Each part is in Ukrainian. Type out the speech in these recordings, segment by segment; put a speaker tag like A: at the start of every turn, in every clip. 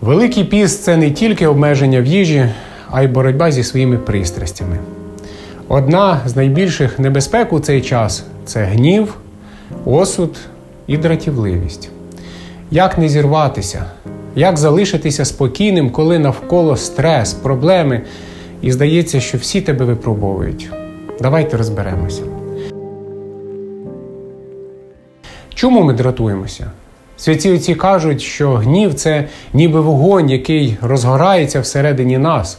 A: Великий піст це не тільки обмеження в їжі, а й боротьба зі своїми пристрастями. Одна з найбільших небезпек у цей час це гнів, осуд і дратівливість. Як не зірватися, як залишитися спокійним, коли навколо стрес, проблеми, і здається, що всі тебе випробовують. Давайте розберемося. Чому ми дратуємося? Святі отці кажуть, що гнів це ніби вогонь, який розгорається всередині нас.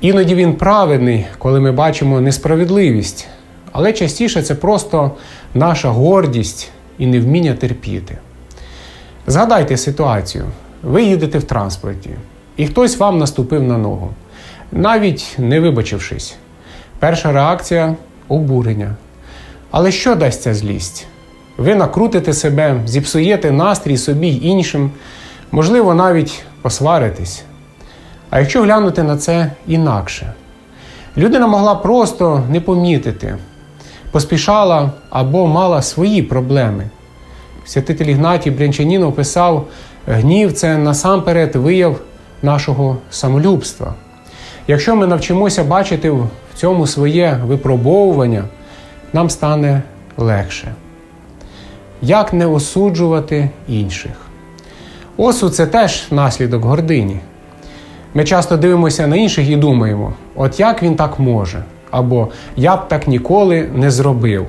A: Іноді він праведний, коли ми бачимо несправедливість, але частіше це просто наша гордість і невміння терпіти. Згадайте ситуацію: ви їдете в транспорті, і хтось вам наступив на ногу, навіть не вибачившись. Перша реакція обурення. Але що дасть ця злість? Ви накрутите себе, зіпсуєте настрій собі й іншим, можливо, навіть посваритесь. А якщо глянути на це інакше, людина могла просто не помітити, поспішала або мала свої проблеми. Святитель Ігнатій Брянчанінов писав: гнів це насамперед вияв нашого самолюбства. Якщо ми навчимося бачити в цьому своє випробовування, нам стане легше. Як не осуджувати інших? Осуд це теж наслідок гордині. Ми часто дивимося на інших і думаємо, от як він так може, або я б так ніколи не зробив.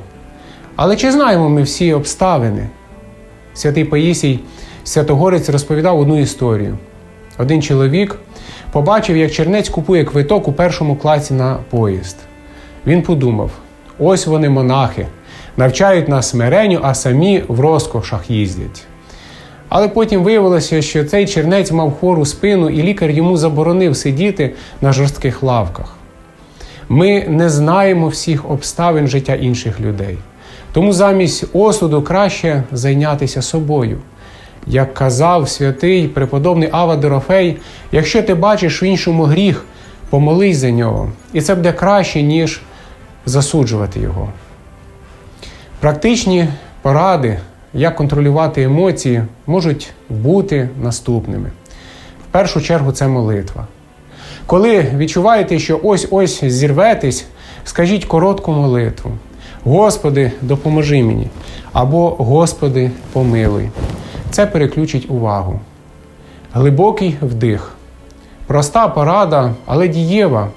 A: Але чи знаємо ми всі обставини? Святий Паїсій Святогорець розповідав одну історію. Один чоловік побачив, як чернець купує квиток у першому класі на поїзд. Він подумав: ось вони монахи, навчають нас смиренню, а самі в розкошах їздять. Але потім виявилося, що цей чернець мав хвору спину, і лікар йому заборонив сидіти на жорстких лавках. Ми не знаємо всіх обставин життя інших людей. Тому замість осуду краще зайнятися собою. Як казав святий преподобний Ава Дорофей, якщо ти бачиш в іншому гріх, помолись за нього. І це буде краще, ніж засуджувати його. Практичні поради, як контролювати емоції, можуть бути наступними. В першу чергу це молитва. Коли відчуваєте, що ось-ось зірветесь, скажіть коротку молитву. Господи, допоможи мені або Господи, помилуй. Це переключить увагу. Глибокий вдих. Проста порада, але дієва.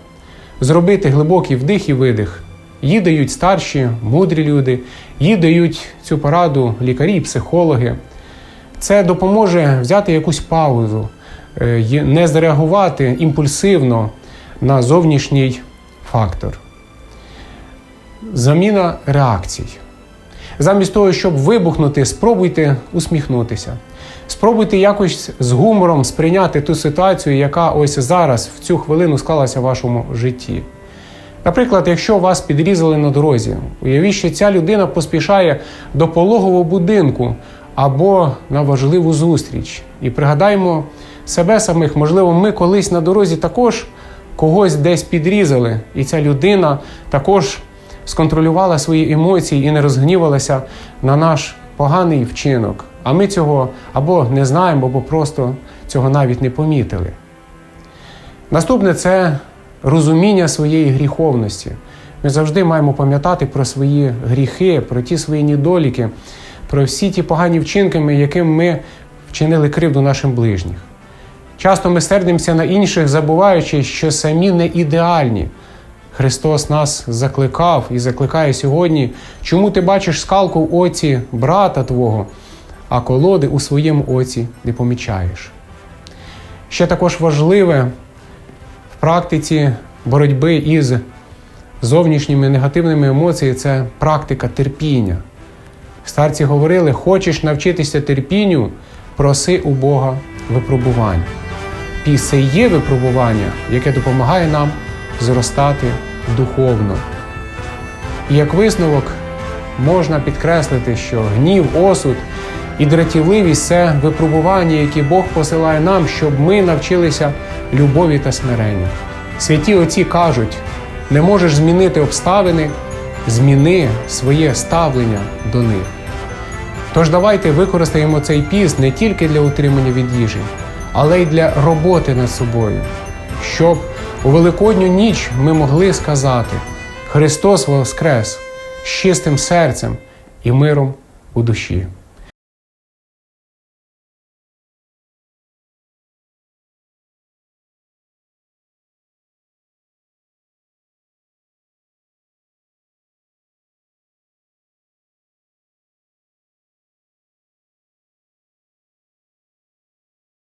A: Зробити глибокий вдих і видих. Її дають старші, мудрі люди, їй дають цю пораду лікарі психологи. Це допоможе взяти якусь паузу, е, не зреагувати імпульсивно на зовнішній фактор. Заміна реакцій. Замість того, щоб вибухнути, спробуйте усміхнутися. Спробуйте якось з гумором сприйняти ту ситуацію, яка ось зараз, в цю хвилину склалася в вашому житті. Наприклад, якщо вас підрізали на дорозі, уявіть, що ця людина поспішає до пологового будинку або на важливу зустріч. І пригадаємо себе самих, можливо, ми колись на дорозі також когось десь підрізали, і ця людина також сконтролювала свої емоції і не розгнівалася на наш поганий вчинок. А ми цього або не знаємо, або просто цього навіть не помітили. Наступне це розуміння своєї гріховності. Ми завжди маємо пам'ятати про свої гріхи, про ті свої недоліки, про всі ті погані вчинки, яким ми вчинили кривду нашим ближніх. Часто ми сердимося на інших, забуваючи, що самі не ідеальні. Христос нас закликав і закликає сьогодні, чому ти бачиш скалку в оці брата твого, а колоди у своєму оці не помічаєш. Ще також важливе практиці боротьби із зовнішніми негативними емоціями це практика терпіння. Старці говорили: хочеш навчитися терпінню, проси у Бога випробувань. Піс це є випробування, яке допомагає нам зростати духовно. І як висновок можна підкреслити, що гнів, осуд і дратівливість це випробування, які Бог посилає нам, щоб ми навчилися любові та смиренню. Святі отці кажуть: не можеш змінити обставини, зміни своє ставлення до них. Тож давайте використаємо цей піст не тільки для утримання від їжі, але й для роботи над собою, щоб у Великодню ніч ми могли сказати: Христос Воскрес з чистим серцем і миром у душі.